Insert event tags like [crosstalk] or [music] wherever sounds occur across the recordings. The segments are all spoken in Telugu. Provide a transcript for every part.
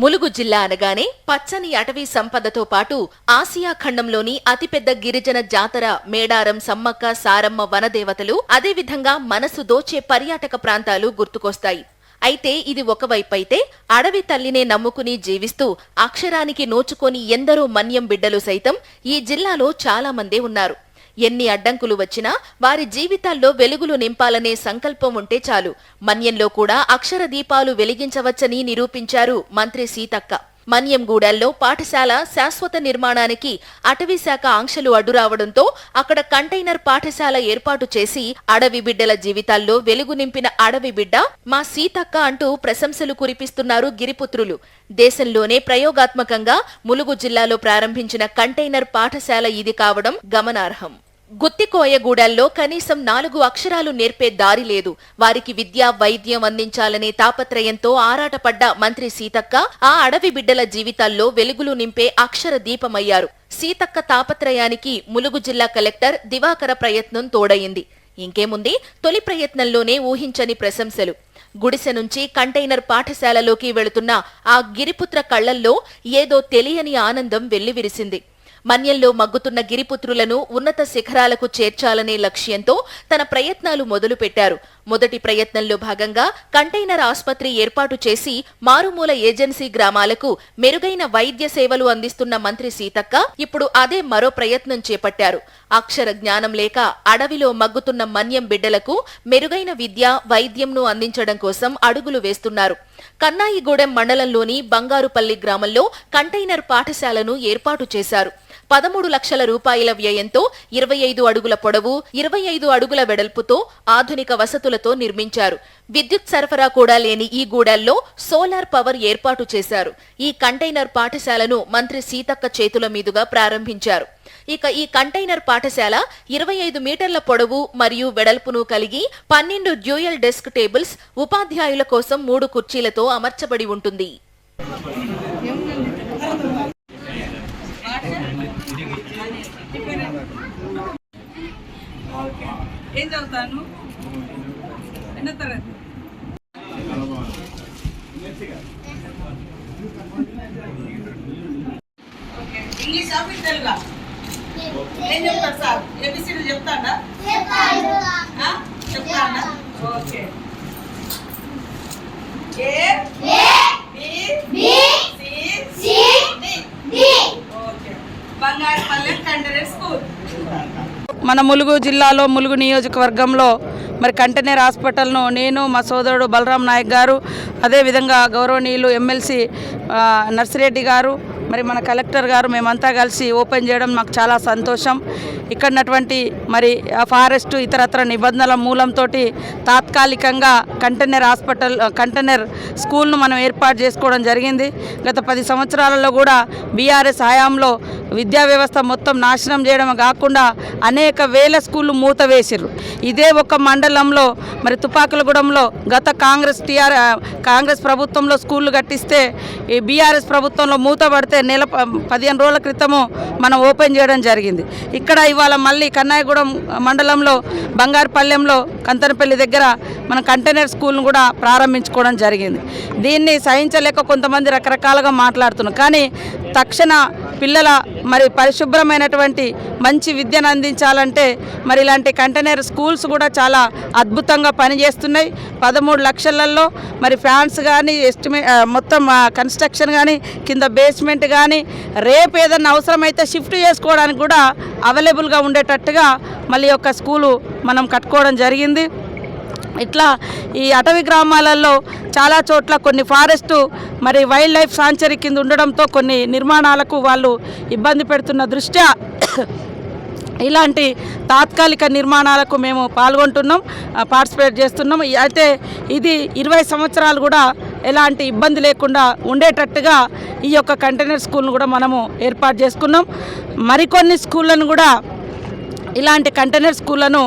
ములుగు జిల్లా అనగానే పచ్చని అటవీ సంపదతో పాటు ఆసియా ఖండంలోని అతిపెద్ద గిరిజన జాతర మేడారం సమ్మక్క సారమ్మ వనదేవతలు అదేవిధంగా మనసు దోచే పర్యాటక ప్రాంతాలు గుర్తుకొస్తాయి. అయితే ఇది ఒకవైపైతే అడవి తల్లినే నమ్ముకుని జీవిస్తూ అక్షరానికి నోచుకొని ఎందరో మన్యం బిడ్డలు సైతం ఈ జిల్లాలో చాలామందే ఉన్నారు. ఎన్ని అడ్డంకులు వచ్చినా వారి జీవితాల్లో వెలుగులు నింపాలనే సంకల్పం ఉంటే చాలు. మన్యంలో కూడా అక్షర దీపాలు వెలిగించవచ్చని నిరూపించారు మంత్రి సీతక్క. మన్యంగూడెల్లో పాఠశాల శాశ్వత నిర్మాణానికి అటవీ శాఖ ఆంక్షలు అడ్డురావడంతో అక్కడ కంటైనర్ పాఠశాల ఏర్పాటు చేసి అడవి బిడ్డల జీవితాల్లో వెలుగు నింపిన అడవి బిడ్డ మా సీతక్క అంటూ ప్రశంసలు కురిపిస్తున్నారు గిరిపుత్రులు. దేశంలోనే ప్రయోగాత్మకంగా ములుగు జిల్లాలో ప్రారంభించిన కంటైనర్ పాఠశాల ఇది కావడం గమనార్హం. గుత్తికోయగూడెల్లో కనీసం నాలుగు అక్షరాలు నేర్పే దారి లేదు. వారికి విద్య వైద్యం అందించాలనే తాపత్రయంతో ఆరాటపడ్డ మంత్రి సీతక్క ఆ అడవి బిడ్డల జీవితాల్లో వెలుగులు నింపే అక్షర దీపమయ్యారు. సీతక్క తాపత్రయానికి ములుగు జిల్లా కలెక్టర్ దివాకర ప్రయత్నం తోడయింది. ఇంకేముంది? తొలి ప్రయత్నంలోనే ఊహించని ప్రశంసలు. గుడిసె నుంచి కంటైనర్ పాఠశాలలోకి వెళుతున్న ఆ గిరిపుత్ర కళ్ళల్లో ఏదో తెలియని ఆనందం వెల్లివిరిసింది. మన్యంలో మగ్గుతున్న గిరిపుత్రులను ఉన్నత శిఖరాలకు చేర్చాలనే లక్ష్యంతో తన ప్రయత్నాలు మొదలుపెట్టారు. మొదటి ప్రయత్నంలో భాగంగా కంటైనర్ ఆసుపత్రి ఏర్పాటు చేసి మారుమూల ఏజెన్సీ గ్రామాలకు మెరుగైన వైద్య సేవలు అందిస్తున్న మంత్రి సీతక్క ఇప్పుడు అదే మరో ప్రయత్నం చేపట్టారు. అక్షర జ్ఞానం లేక అడవిలో మగ్గుతున్న మన్యం బిడ్డలకు మెరుగైన విద్య వైద్యంను అందించడం కోసం అడుగులు వేస్తున్నారు. కన్నాయిగూడెం మండలంలోని బంగారుపల్లి గ్రామంలో కంటైనర్ పాఠశాలను ఏర్పాటు చేశారు. పదమూడు లక్షల రూపాయల వ్యయంతో ఇరవై ఐదు అడుగుల పొడవు ఇరవై ఐదు అడుగుల వెడల్పుతో ఆధునిక వసతులతో నిర్మించారు. విద్యుత్ సరఫరా కూడా లేని ఈ గూడెల్లో సోలార్ పవర్ ఏర్పాటు చేశారు. ఈ కంటైనర్ పాఠశాలను మంత్రి సీతక్క చేతుల మీదుగా ప్రారంభించారు. ఇక ఈ కంటైనర్ పాఠశాల ఇరవై ఐదు మీటర్ల పొడవు మరియు వెడల్పును కలిగి పన్నెండు డ్యూయల్ డెస్క్ టేబుల్స్ ఉపాధ్యాయుల కోసం మూడు కుర్చీలతో అమర్చబడి ఉంటుంది. ఏం చదువుతాను? ఎన్నో తరగతి? ఇంగ్లీష్ ఆఫీస్ తెలుగా? ఏం చెప్తాడు sir? A B C D చెప్తాడా? చెప్తాడా. Okay. A? B? C? D? Okay. Bangarupallem కంటరెంట్ school. మన ములుగు జిల్లాలో ములుగు నియోజకవర్గంలో మరి కంటైనర్ హాస్పిటల్ను నేను మా సోదరుడు బలరాం నాయక్ గారు అదేవిధంగా గౌరవనీయులు ఎమ్మెల్సీ నర్సిరెడ్డి గారు మరి మన కలెక్టర్ గారు మేమంతా కలిసి ఓపెన్ చేయడం మాకు చాలా సంతోషం. ఇక్కడ ఉన్నటువంటి మరి ఆ ఫారెస్ట్ ఇతరత్ర నిబంధనల మూలంతో తాత్కాలికంగా కంటైనర్ హాస్పిటల్ కంటైనర్ స్కూల్ను మనం ఏర్పాటు చేసుకోవడం జరిగింది. గత పది సంవత్సరాలలో కూడా బీఆర్ఎస్ హయాంలో విద్యా వ్యవస్థ మొత్తం నాశనం చేయడం కాకుండా అనేక వేల స్కూళ్ళు మూత వేసిర్రు. ఇదే ఒక మండలంలో మరి తుపాకులగూడెంలో గత కాంగ్రెస్ టీఆర్ కాంగ్రెస్ ప్రభుత్వంలో స్కూళ్ళు కట్టిస్తే ఈ బీఆర్ఎస్ ప్రభుత్వంలో మూతపడితే నెల పదిహేను రోజుల క్రితము మనం ఓపెన్ చేయడం జరిగింది. ఇక్కడ ఇవాళ మళ్ళీ కన్నాయగూడెం మండలంలో బంగారుపల్లెంలో కంతనపల్లి దగ్గర మన కంటైనర్ స్కూల్ను కూడా ప్రారంభించుకోవడం జరిగింది. దీన్ని సహించలేక కొంతమంది రకరకాలుగా మాట్లాడుతున్నారు. కానీ తక్షణ పిల్లల మరి పరిశుభ్రమైనటువంటి మంచి విద్యను అందించాలంటే మరి ఇలాంటి కంటైనర్ స్కూల్స్ కూడా చాలా అద్భుతంగా పనిచేస్తున్నాయి. పదమూడు లక్షలలో మరి ఫ్యాన్స్ కానీ ఎస్టిమే మొత్తం కన్స్ట్రక్షన్ కానీ కింద బేస్మెంట్ కానీ రేపు ఏదన్నా అవసరమైతే షిఫ్ట్ చేసుకోవడానికి కూడా అవైలబుల్గా ఉండేటట్టుగా మళ్ళీ ఒక స్కూలు మనం కట్టుకోవడం జరిగింది. ఇట్లా ఈ అటవీ గ్రామాలలో చాలా చోట్ల కొన్ని ఫారెస్ట్ మరి వైల్డ్ లైఫ్ సాంచరీ కింద ఉండడంతో కొన్ని నిర్మాణాలకు వాళ్ళు ఇబ్బంది పెడుతున్న దృష్ట్యా [clears throat] ఇలాంటి తాత్కాలిక నిర్మాణాలకు మేము పాల్గొంటున్నాం పార్టిసిపేట్ చేస్తున్నాం. అయితే ఇది ఇరవై సంవత్సరాలు కూడా ఎలాంటి ఇబ్బంది లేకుండా ఉండేటట్టుగా ఈ యొక్క కంటైనర్ స్కూల్ను కూడా మనము ఏర్పాటు చేసుకున్నాం. మరికొన్ని స్కూళ్ళను కూడా ఇలాంటి కంటైనర్ స్కూళ్ళను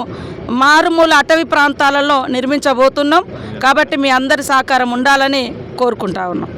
మారుమూల అటవీ ప్రాంతాలలో నిర్మించబోతున్నాం. కాబట్టి మీ అందరి సహకారం ఉండాలని కోరుకుంటా ఉన్నాం.